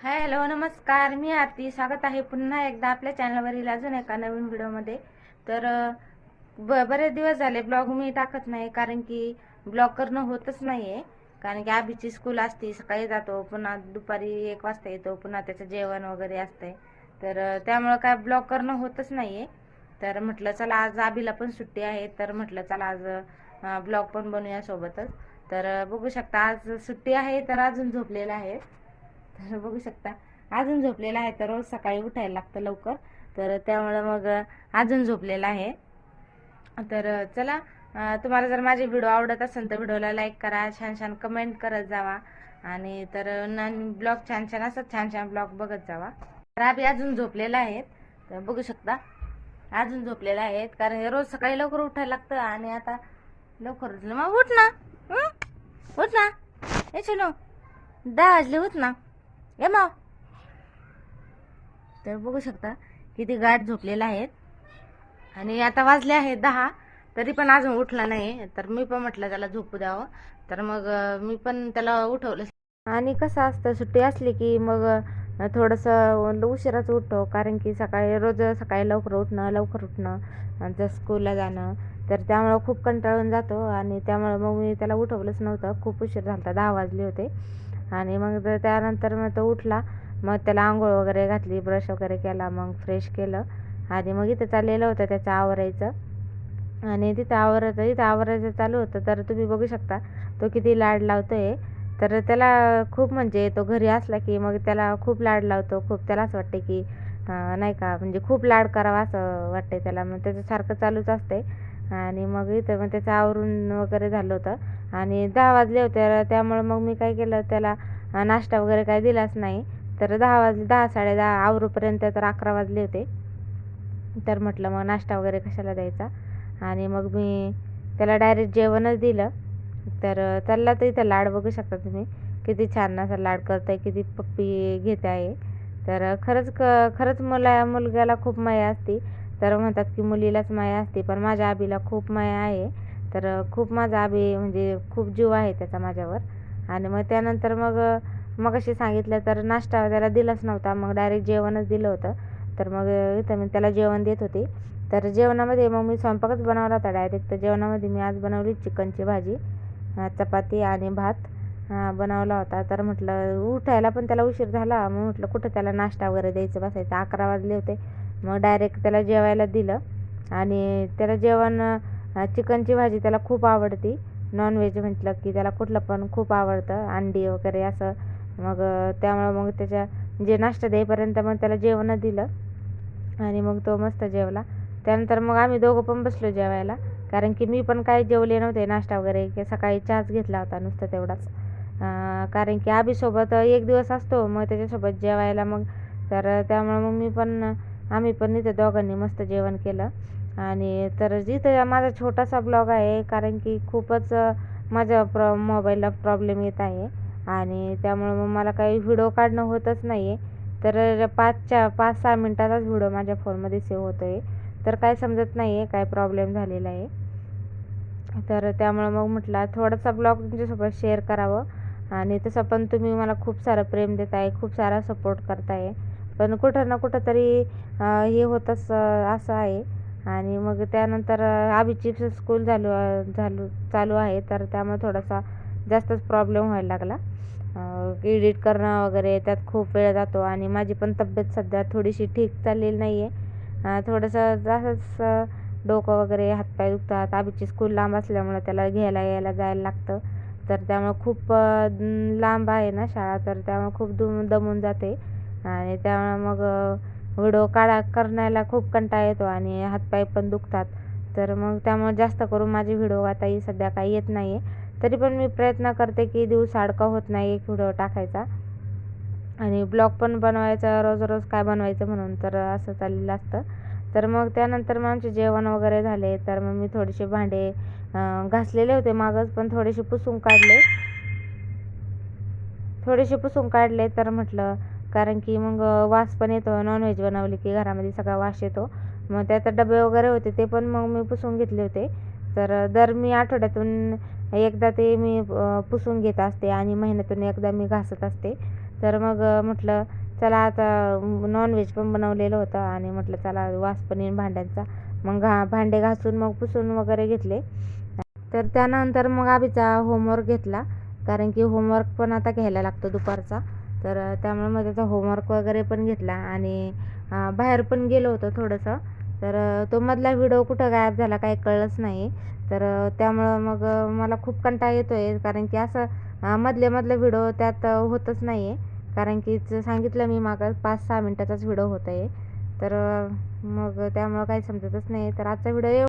Hi hello नमस्कार. मी आरती. स्वागत आहे पुन्हा एकदा आपल्या चॅनलवरील अजून एका नवीन व्हिडिओमध्ये. तर ब बरेच दिवस झाले ब्लॉग मी टाकत नाही कारण की ब्लॉग करणं होतच नाही आहे कारण की आबीची स्कूल असते सकाळी जातो पुन्हा दुपारी एक वाजता येतो पुन्हा त्याचं जेवण वगैरे असतंय. तर त्यामुळं काय ब्लॉग करणं होतच नाही आहे तर म्हटलं चला आज आबीला पण सुट्टी आहे. तर म्हटलं चला आज ब्लॉग पण बनवूया सोबतच. तर बघू शकता आज सुट्टी आहे तर अजून झोपलेलं आहे. तर बघू शकता. अजून झोपलेला आहे तर रोज सकाळी उठायला लागतं लवकर. तर त्यामुळं मग अजून झोपलेला आहे. तर चला तुम्हाला जर माझे व्हिडिओ आवडत असेल तर व्हिडिओला लाईक करा छान छान कमेंट करत जावा. आणि तर ब्लॉग छान छान असत छान छान ब्लॉग बघत जावा. तर आम्ही अजून झोपलेला आहेत. तर बघू शकता. अजून झोपलेला आहेत. कारण हे रोज सकाळी लवकर उठायला लागतं आणि आता लवकर उठलं. मग उठ ना. उठ ना. हे चलो दहा वाजले उठ ना. ये माव तर बघू शकता किती गाठ झोपलेला आहेत. आणि आता वाजले आहेत दहा तरी पण अजून उठला नाही. तर मी पण म्हटलं त्याला झोपू द्यावं. तर मग मी पण त्याला उठवलं. आणि कसं असतं सुट्टी असली की मग थोडंसं उशिराच उठतो. कारण की सकाळी रोज सकाळी लवकर उठणं लवकर उठणं जर स्कूलला जाणं तर त्यामुळं खूप कंटाळून जातो. आणि त्यामुळं मग मी त्याला उठवलंच नव्हतं. खूप उशीर झाला होता दहा वाजले होते. आणि मग तर त्यानंतर मग तो उठला. मग त्याला आंघोळ वगैरे घातली ब्रश वगैरे केला मग फ्रेश केलं. आणि मग इथं चाललेलं होतं त्याचं आवरायचं. आणि तिथं आवरायचं इथं आवरायचं चालू होतं. तर तुम्ही बघू शकता तो किती लाड लावतो आहे तर त्याला खूप म्हणजे तो घरी असला की मग त्याला खूप लाड लावतो. खूप त्याला असं वाटते की नाही का म्हणजे खूप लाड करावा असं वाटते त्याला. मग त्याचं सारखं चालूच असते आणि मग इथं मग त्याचं आवरून वगैरे झालं होतं. आणि दहा वाजले होते त्यामुळं मग मी काय केलं त्याला नाश्ता वगैरे काय दिलाच नाही. तर दहा वाजले दहा साडे दहा आवरूपर्यंत तर अकरा वाजले होते. तर म्हटलं मग नाश्ता वगैरे कशाला द्यायचा? आणि मग मी त्याला डायरेक्ट जेवणच दिलं. तर त्याला तर इथं लाड बघू शकता तुम्ही. किती छान असा लाड करत आहे किती पप्पी घेत आहे. तर खरंच क खरंच मुला मुलग्याला खूप माया असते. तर म्हणतात की मुलीलाच माया असते पण माझ्या आबीला खूप माया आहे. तर खूप माझा आबी म्हणजे खूप जीव आहे त्याचा माझ्यावर. आणि मग त्यानंतर मग मग अशी सांगितलं तर नाश्ता त्याला दिलाच नव्हता मग डायरेक्ट जेवणच दिलं होतं. तर मग इथं मी त्याला जेवण देत होते. तर जेवणामध्ये मग मी स्वयंपाकच बनवला होता डायरेक्ट तर जेवणामध्ये मी आज बनवली चिकनची भाजी चपाती आणि भात बनवला होता. तर म्हटलं उठायला पण त्याला उशीर झाला. मग म्हटलं कुठं त्याला नाश्ता वगैरे द्यायचं बसायचं? अकरा वाजले होते. मग डायरेक्ट त्याला जेवायला दिलं. आणि त्याला जेवण चिकनची भाजी त्याला खूप आवडती. नॉनव्हेज म्हटलं की त्याला कुठलं पण खूप आवडतं. अंडी वगैरे असं. मग त्यामुळं मग त्याच्या जे नाश्ता देईपर्यंत मग त्याला जेवणच दिलं. आणि मग तो मस्त जेवला. त्यानंतर मग आम्ही दोघं पण बसलो जेवायला. कारण की मी पण काही जेवले नव्हते नाश्ता वगैरे. की सकाळी चहाच घेतला होता नुसतं तेवढाच. कारण की आबीसोबत एक दिवस असतो. मग त्याच्यासोबत जेवायला मग. तर त्यामुळं मग मी पण आम्ही पण इथं दोघांनी मस्त जेवण केलं. आणि तर जिथं माझा छोटासा ब्लॉग आहे कारण की खूपच माझ्या प्र मोबाईलला प्रॉब्लेम येत आहे. आणि त्यामुळं मग मला काही व्हिडिओ काढणं होतच नाही आहे तर पाचच्या पाच सहा मिनटाचाच व्हिडिओ माझ्या फोनमध्ये सेव्ह होतो आहे तर काय समजत नाही आहे काय प्रॉब्लेम झालेला आहे. तर त्यामुळं मग म्हटलं थोडासा ब्लॉग तुमच्यासोबत शेअर करावं. आणि तसं पण तुम्ही मला खूप सारं प्रेम देत आहे खूप सारा सपोर्ट करताय. पण कुठं ना कुठं तरी हे होतंच असं आहे. आणि मग त्यानंतर अं, आबीची स्कूल चालू झालू चालू आहे. तर त्यामुळे थोडासा जास्तच प्रॉब्लेम व्हायला लागला. एडिट करणं वगैरे त्यात खूप वेळ जातो. आणि माझी पण तब्येत सध्या थोडीशी ठीक चाललेली नाही आहे थोडंसं असंच डोकं वगैरे हातपाय दुखतात. आबीची स्कूल लांब असल्यामुळं त्याला घ्यायला यायला जायला लागतं. तर त्यामुळं खूप लांब आहे ना शाळा. तर त्यामुळं खूप दुम दमून जाते. आणि त्यामुळं मग व्हिडिओ काढा करण्याला खूप कंटाळा येतो आणि हातपाय पण दुखतात. तर मग त्यामुळे जास्त करून माझे व्हिडिओ आता ही सध्या काही येत नाही आहे तरी पण मी प्रयत्न करते की दिवस अडका होत नाही एक व्हिडिओ टाकायचा. आणि ब्लॉग पण बनवायचा रोज रोज काय बनवायचं म्हणून तर असं चाललेलं असतं. तर मग त्यानंतर मग आमचे जेवण वगैरे झाले तर मग मी थोडेसे भांडे घासलेले होते मागच पण थोडेसे पुसून काढले. थोडेसे पुसून काढले तर म्हटलं कारण की मग वास पण येतो नॉनव्हेज बनवली की घरामध्ये सगळा वास येतो. मग त्यात डबे वगैरे होते ते पण मग मी पुसून घेतले होते. तर दर मी आठवड्यातून एकदा ते मी पुसून घेत असते आणि महिन्यातून एकदा मी घासत असते. तर मग म्हटलं चला आता नॉनव्हेज पण बनवलेलं होतं आणि म्हटलं चला वास पण येईन भांड्यांचा. मग घा भांडे घासून मग पुसून वगैरे घेतले. तर त्यानंतर मग आबीचा होमवर्क घेतला. कारण की होमवर्क पण आता घ्यायला लागतो दुपारचा. तर त्यामुळे मग त्याचा होमवर्क वगैरे पण घेतला आणि बाहेर पण गेलो होतो थोडंसं. तर तो मधला व्हिडिओ कुठं गायब झाला काही कळलंच नाही. तर त्यामुळं मग मला खूप कंटाळा येतो आहे कारण की असं मधले मधले व्हिडिओ त्यात होतच नाही आहे कारण की सांगितलं मी मागं पाच सहा मिनटाचाच व्हिडिओ होत आहे तर मग त्यामुळं काही समजतच नाही. तर आजचा व्हिडिओ